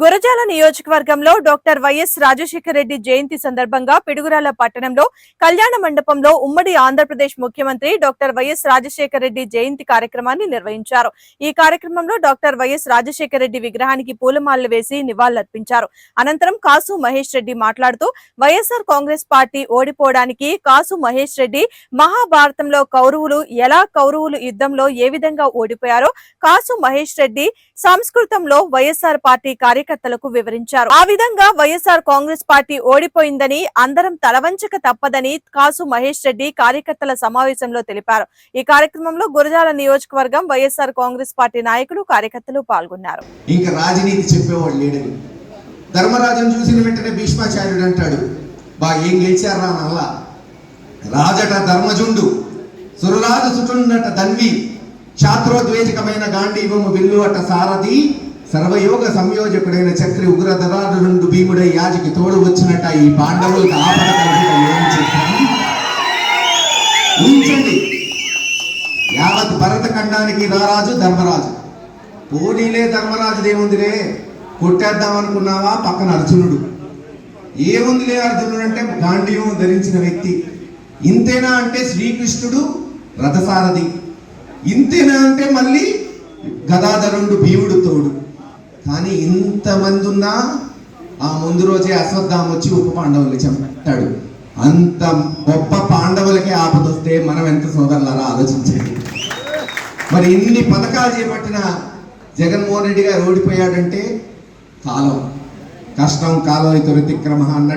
గురజాల నియోజకవర్గంలో doctor YS Rajasekhara Reddy జయంతి సందర్భంగా పిడుగురాల పట్టణంలో కళ్యాణ మండపంలో ఉమ్మడి ఆంధ్రప్రదేశ్ ముఖ్యమంత్రి డాక్టర్ వైఎస్ రాజశేఖర రెడ్డి జయంతి కార్యక్రమాన్ని నిర్వహించారు. ఈ కార్యక్రమంలో డాక్టర్ వైఎస్ రాజశేఖర రెడ్డి విగ్రహానికి పూలమాలలు వేసి నివాళులర్పించారు. అనంతరం కాసు మహేష్ రెడ్డి మాట్లాడుతూ వైఎస్ఆర్ కాంగ్రెస్ పార్టీ ఓడిపోవడానికి కాసు మహేష్ రెడ్డి మహాభారతంలో కౌరవులు ఎలా కౌరవులు యుద్ధంలో ఏ విధంగా ఓడిపోయారో కాసు మహేష్ రెడ్డి సంస్కృతంలో వైఎస్ఆర్ పార్టీ కార్యకర్తలకు వివరించారు. ఆ విధంగా వైఎస్ఆర్ కాంగ్రెస్ పార్టీ ఓడిపోయిందని అందరం తలవంచక తప్పదని కాసు మహేష్ రెడ్డి కార్యకర్తల సమావేశంలో తెలిపారు. ఈ కార్యక్రమంలో గురజాల నియోజకవర్గం వైఎస్ఆర్ కాంగ్రెస్ పార్టీ నాయకులు కార్యకర్తలు పాల్గొన్నారు. ఇంకా రాజనీతి చెప్పేవాడు లేడని. ధర్మరాజును చూసిన వెంటనే భీష్మాచార్యుడు అంటాడు బా ఏం గెలిచారా నల్ల? రాజట ధర్మజుండు సురరాజు సుటుండట ధన్వి శాస్త్రోద్వేజకమైన గాంధీవము విల్లు అట సారథి సర్వయోగ సంయోజకుడైన చక్రి ఉగ్రధరాడు నుండి భీముడై యాజకి తోడు వచ్చినట్ట ఈ పాండవులకు ఆపద ఏం చెప్పాను ఊహించండి యావత్ భరత ఖండానికి రారాజు ధర్మరాజు. పోనీలే ధర్మరాజు ఏముందిలే? కొట్టేద్దాం అనుకున్నావా పక్కన అర్జునుడు? ఏముందిలే అర్జునుడు అంటే గాంధీవం ధరించిన వ్యక్తి. ఇంతేనా అంటే శ్రీకృష్ణుడు రథసారథి. ఇంతేనా అంటే మళ్ళీ గదాధరుడు భీముడు తోడు. కానీ ఇంతమంది ఉన్నా ఆ ముందు రోజే అశ్వత్థామ వచ్చి ఉప పాండవుల్ని చంపాడు అంత గొప్ప పాండవులకే ఆపదొస్తే మనం ఎంత సోదరులారా ఆలోచించండి. మరి ఇన్ని పథకాలు చేపట్టిన జగన్మోహన్ రెడ్డి గారు ఓడిపోయాడంటే కాలం. కష్టం కాలం ఇతరు తిక్రమ అన్న